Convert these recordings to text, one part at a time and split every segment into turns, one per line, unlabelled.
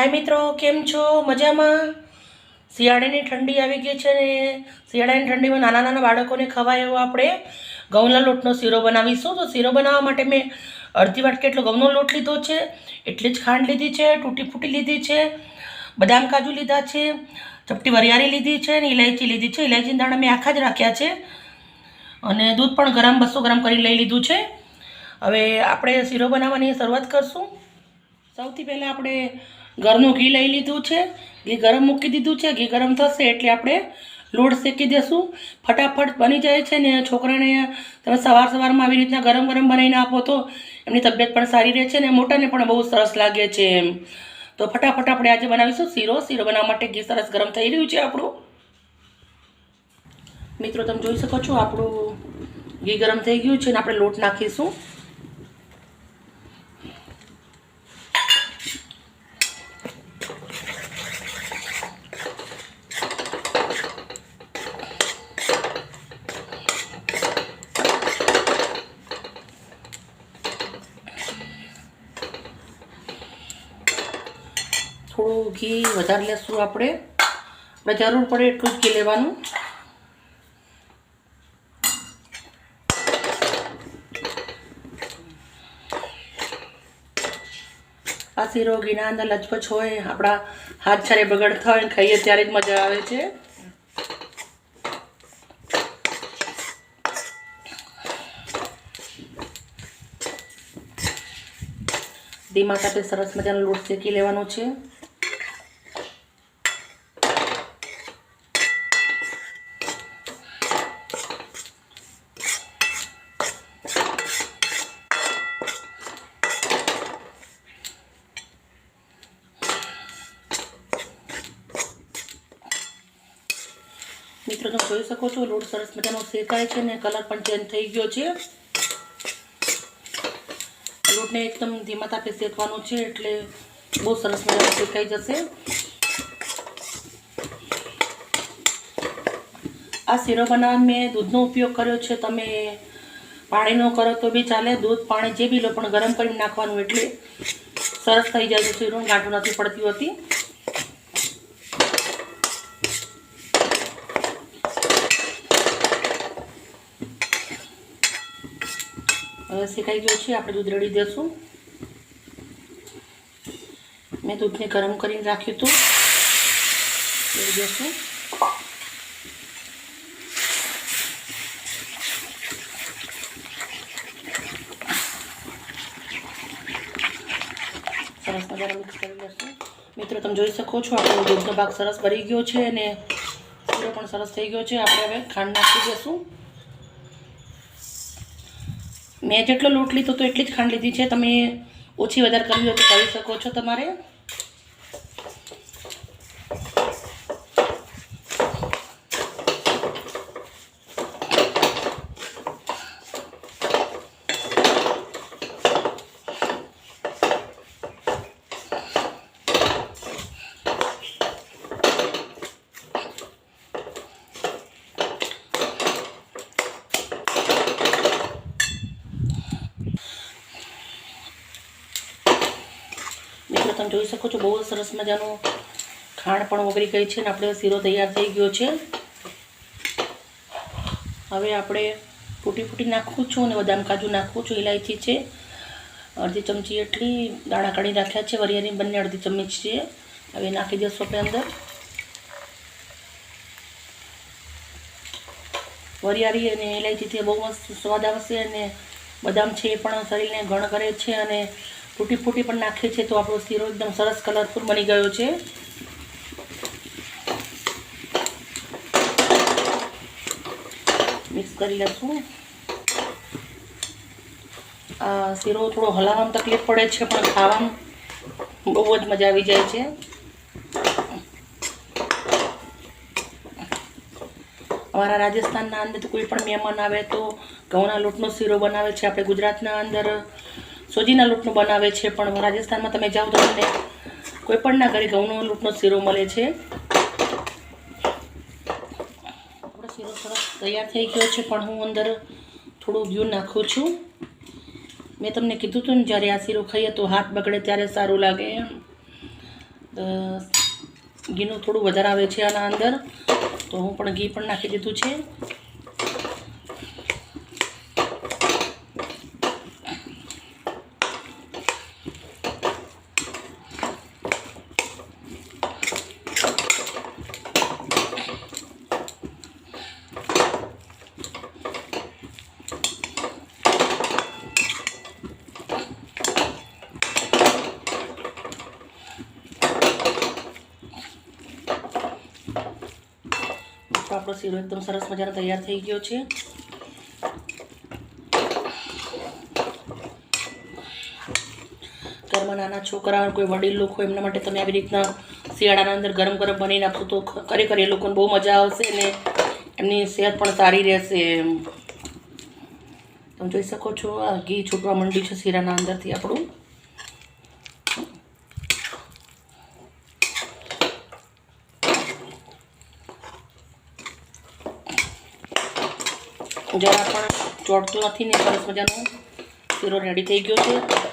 હાય મિત્રો, કેમ છો? મજામાં? શિયાળાની ઠંડી આવી ગઈ છે ને, શિયાળાની ઠંડીમાં નાના નાના બાળકોને ખવાય એવો આપણે ઘઉંના લોટનો શીરો બનાવીશું. તો શીરો બનાવવા માટે મેં અડધી વાટકી એટલો ઘઉંનો લોટ લીધો છે, એટલી જ ખાંડ લીધી છે, તૂટી ફૂટી લીધી છે, બદામ કાજુ લીધા છે, ચપટી વરિયાળી લીધી છે અને ઇલાયચી લીધી છે. ઇલાયચીના દાણા મેં આખા જ રાખ્યા છે અને દૂધ પણ ગરમ, બસો ગ્રામ કરી લઈ લીધું છે. હવે આપણે શીરો બનાવવાની શરૂઆત કરશું. સૌથી પહેલાં આપણે ઘરનું ઘી લઈ લીધું છે. ઘી ગરમ મૂકી દીધું છે. ઘી ગરમ થશે એટલે આપણે લોટ શેકી દેશું. ફટાફટ બની જાય છે ને છોકરાને તમે સવાર સવારમાં આવી રીતના ગરમ ગરમ બનાવીને આપો તો એમની તબિયત પણ સારી રહે છે ને મોટાને પણ બહુ સરસ લાગે છે એમ. તો ફટાફટ આપણે આજે બનાવીશું શીરો. શીરો બનાવવા માટે ઘી સરસ ગરમ થઈ રહ્યું છે આપણું. મિત્રો, તમે જોઈ શકો છો આપણું ઘી ગરમ થઈ ગયું છે ને આપણે લોટ નાખીશું. થોડું વધારે લેશું આપણે આપણે જરૂર પડે એટલું જ લેવાનું. આ શીરો ઘીના અંદર લચપચ હોય, આપણા હાથ જ્યારે બગડ થાય ખાઈએ ત્યારે જ મજા આવે છે. ધીમા તાપે સરસ મજાનો લોટ શેકી લેવાનો છે. મિત્રો જોઈ શકો છો, લોટ સરસ મજાનો શેકાય છે ને કલર પણ ચેન્જ થઈ ગયો છે. લોટને એકદમ ધીમા તાપે શેકવાનો છે, એટલે બહુ સરસ મજાનો શેકાઈ જશે. આ શીરો બનાવવા મેં દૂધનો ઉપયોગ કર્યો છે, તમે પાણીનો કરો તો બી ચાલે. દૂધ, પાણી જે બી લો, પણ ગરમ કરીને નાખવાનું એટલે સરસ થઈ જાય છે શીરો, ગાંઠું નથી પડતી હોતી. શેકાઈ ગયો છે, આપણે દૂધ રેડી દેશું મેં દૂધને ગરમ કરીને રાખ્યું હતું. રેડી દઈશું સરસ મજાનો મિક્સ કરી લેશું મિત્રો, તમે જોઈ શકો છો, આપણો દૂધનો ભાગ સરસ ભરી ગયો છે અને પણ સરસ થઈ ગયો છે. આપણે હવે ખાંડ નાખી દઈશું મેં જેટલો લોટ લીધો તો એટલી જ ખાંડ લીધી છે. તમે ઓછી વધારે કરવી હોય તો કરી શકો છો તમારે મિત્રો તમે જોઈ શકો છો, બહુ સરસ મજાનું ખાંડ પણ ઓગળી ગઈ છે અને આપણે શીરો તૈયાર થઈ ગયો છે. હવે આપણે ફૂટી ફૂટી નાખું છું અને બદામ કાજુ નાખું છું ઇલાયચી છે, અડધી ચમચી એટલી દાણા કાઢી રાખ્યા છે, વરિયાળી બંને અડધી ચમચી છે. હવે નાખી દઈશું આપણે અંદર. વરિયાળી અને ઇલાયચીથી બહુ મસ્ત સ્વાદ આવશે અને બદામ છે એ પણ શરીરને ગણ કરે છે અને ફૂટી ફૂટી પણ નાખીએ છે તો આપણો શીરો એકદમ સરસ કલરફુલ બની ગયો છે. મિક્સ કરી લઈશું. આ શીરો થોડો હલાવવામાં તકલીફ પડે છે, પણ ખાવામાં બહુ જ મજા આવી જાય છે. અમારા રાજસ્થાનના અંદર કોઈ પણ મહેમાન આવે તો ઘઉંના લોટનો શીરો બનાવે છે. આપણે ગુજરાતના અંદર સોજીના લોટનો બનાવે છે, પણ રાજસ્થાનમાં તમે જાઓ તો તમને કોઈપણના ઘરે ઘઉંનો લોટનો શીરો મળે છે. આપણો શીરો સરસ તૈયાર થઈ ગયો છે, પણ હું અંદર થોડું ઘી નાખું છું. મેં તમને કીધું હતું ને, જ્યારે આ શીરો ખાઈએ તો હાથ બગડે ત્યારે સારું લાગે. ઘીનું થોડું વધારે આવે છે આના અંદર, તો હું પણ ઘી પણ નાખી દીધું છે તો આપણો શીરો એકદમ સરસ મજાનો તૈયાર થઈ ગયો છે. ઘરમાં નાના છોકરા, કોઈ વડીલ લોકો, એમના માટે તમે આવી રીતના શિયાળાના અંદર ગરમ ગરમ બનાવીને આપશો તો ખરેખર એ લોકોને બહુ મજા આવશે અને એમની સેહત પણ સારી રહેશે એમ. તમે જોઈ શકો છો, આ ઘી છૂટવા માંડ્યું છે શીરાના અંદરથી આપણું. જરા પણ ચોટતું નથી ને સરસ મજાનો શીરો રેડી થઈ ગયો છે.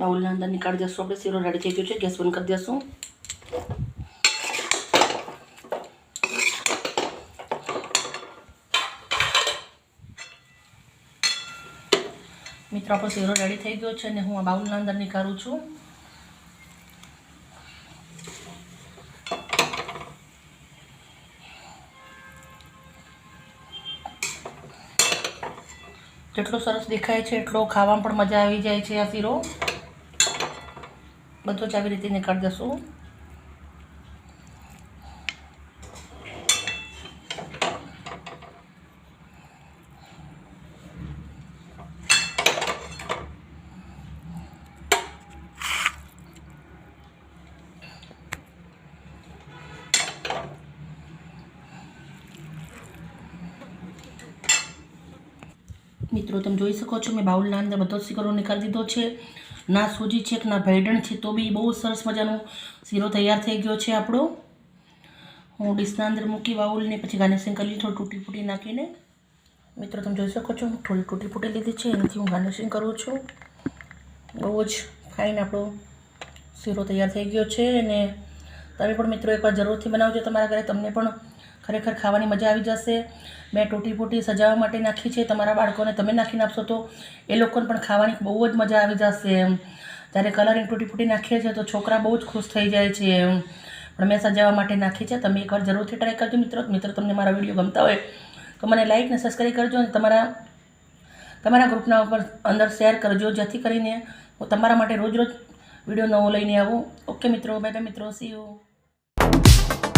બાઉલના અંદર નીકાળી દઈશું આપણે. શીરો રેડી થઈ ગયો છે. ગેસ બંધ કરી દઈશું મિત્રો, આપણો શીરો રેડી થઈ ગયો છે અને હું આ બાઉલના અંદર નીકાળું છું. જેટલો સરસ દેખાય છે, એટલો ખાવામાં પણ મજા આવી જાય છે આ શીરો. બધો જ આવી રીતે નીકાળી દઈશું મિત્રો, તમે જોઈ શકો છો મેં બાઉલના અંદર બધો જ શીરો નીકાળી દીધો છે. ના સૂજી છે કે ના ભૈડણ છે તો બી બહુ સરસ મજાનો શીરો તૈયાર થઈ ગયો છે આપણો. હું ડીશના અંદર મૂકી બાઉલને પછી ગાર્નિશિંગ કરી લીધું તૂટી ફૂટી નાખીને. મિત્રો, તમે જોઈ શકો છો થોડી તૂટી ફૂટી લીધી છે, એનાથી હું ગાર્નિશિંગ કરું છું. બહુ જ ફાઇન આપણો શીરો તૈયાર થઈ ગયો છે અને તમે પણ મિત્રો એકવાર જરૂરથી બનાવજો તમારા ઘરે. તમને પણ ખરેખર ખાવાની મજા આવી જશે. મેં તૂટી ફૂટી સજાવવા માટે નાખી છે. તમારા બાળકોને તમે નાખીને આપશો તો એ લોકોને પણ ખાવાની બહુ જ મજા આવી જશે. એમ જ્યારે કલરિંગ તૂટી ફૂટી નાખીએ છીએ તો છોકરા બહુ જ ખુશ થઈ જાય છે. એમ પણ મેં સજાવવા માટે નાખી છે. તમે એકવાર જરૂરથી ટ્રાય કરજો મિત્રો. મિત્રો તમને મારા વીડિયો ગમતા હોય તો મને લાઈક ને સબસ્ક્રાઈબ કરજો અને તમારા તમારા ગ્રુપના ઉપર અંદર શેર કરજો. જેથી કરીને હું તમારા માટે રોજ રોજ વીડિયો નવો લઈને આવું. ઓકે મિત્રો. બાય બાય મિત્રો. See you